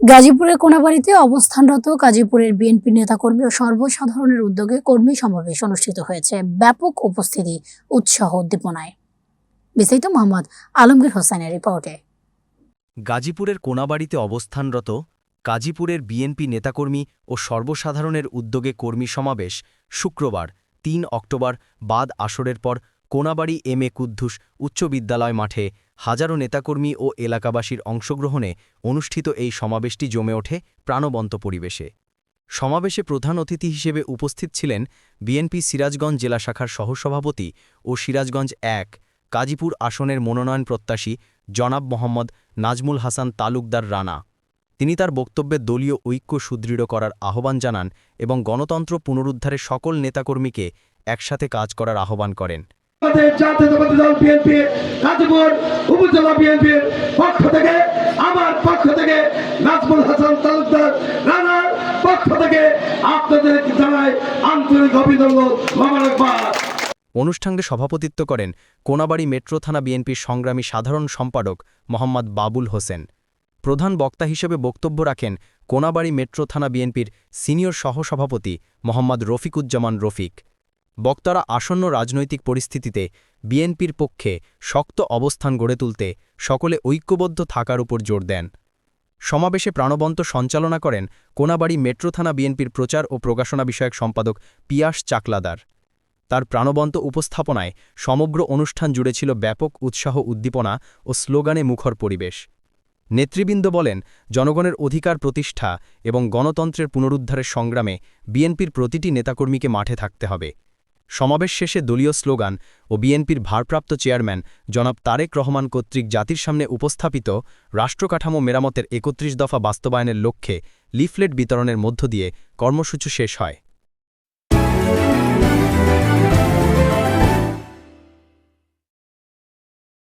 গাজীপুরের কোনাবাড়িতে অবস্থানরত গাজীপুরের বিএনপি নেতাকর্মী ও সর্বসাধারণের উদ্যোগে কর্মী সমাবেশ অনুষ্ঠিত হয়েছে। ব্যাপক উপস্থিতি, উৎসাহ, উদ্দীপনায়। বিস্তারিত মোহাম্মদ আলমগীর হোসেনের রিপোর্টে। গাজীপুরের কোনাবাড়িতে অবস্থানরত গাজীপুরের বিএনপি নেতাকর্মী ও সর্বসাধারণের উদ্যোগে কর্মী সমাবেশ শুক্রবার, তিন অক্টোবর, বাদ আসরের পর কোনাবাড়ি এম এ কুদ্দুস উচ্চ বিদ্যালয় মাঠে হাজারো নেতাকর্মী ও এলাকাবাসীর অংশগ্রহণে অনুষ্ঠিত এই সমাবেশটি জমে ওঠে প্রাণবন্ত পরিবেশে। সমাবেশে প্রধান অতিথি হিসেবে উপস্থিত ছিলেন বিএনপি সিরাজগঞ্জ জেলা শাখার সহসভাপতি ও সিরাজগঞ্জ এক গাজীপুর আসনের মনোনয়ন প্রত্যাশী জনাব মোহাম্মদ নাজমুল হাসান তালুকদার রানা। তিনি তার বক্তব্যে দলীয় ঐক্য সুদৃঢ় করার আহ্বান জানান এবং গণতন্ত্র পুনরুদ্ধারে সকল নেতাকর্মীকে একসাথে কাজ করার আহ্বান করেন। অনুষ্ঠানে সভাপতিত্ব করেন কোনাবাড়ি মেট্রো থানা বিএনপির সংগ্রামী সাধারণ সম্পাদক মোহাম্মদ বাবুল হোসেন। প্রধান বক্তা হিসেবে বক্তব্য রাখেন কোনাবাড়ি মেট্রো থানা বিএনপির সিনিয়র সহসভাপতি মোহাম্মদ রফিকুজ্জামান রফিক। বক্তারা আসন্ন রাজনৈতিক পরিস্থিতিতে বিএনপির পক্ষে শক্ত অবস্থান গড়ে তুলতে সকলে ঐক্যবদ্ধ থাকার উপর জোর দেন। সমাবেশে প্রাণবন্ত সঞ্চালনা করেন কোনাবাড়ি মেট্রো থানা বিএনপির প্রচার ও প্রকাশনা বিষয়ক সম্পাদক পিয়াস চাকলাদার। তার প্রাণবন্ত উপস্থাপনায় সমগ্র অনুষ্ঠান জুড়ে ছিল ব্যাপক উৎসাহ, উদ্দীপনা ও স্লোগানে মুখর পরিবেশ। নেতৃবৃন্দ বলেন, জনগণের অধিকার প্রতিষ্ঠা এবং গণতন্ত্রের পুনরুদ্ধারের সংগ্রামে বিএনপির প্রতিটি নেতাকর্মীকে মাঠে থাকতে হবে। সমাবেশ শেষে দলীয় স্লোগান ও বিএনপির ভারপ্রাপ্ত চেয়ারম্যান জনাব তারেক রহমান কর্তৃক জাতির সামনে উপস্থাপিত রাষ্ট্রকাঠামো মেরামতের একত্রিশ দফা বাস্তবায়নের লক্ষ্যে লিফলেট বিতরণের মধ্য দিয়ে কর্মসূচি শেষ হয়।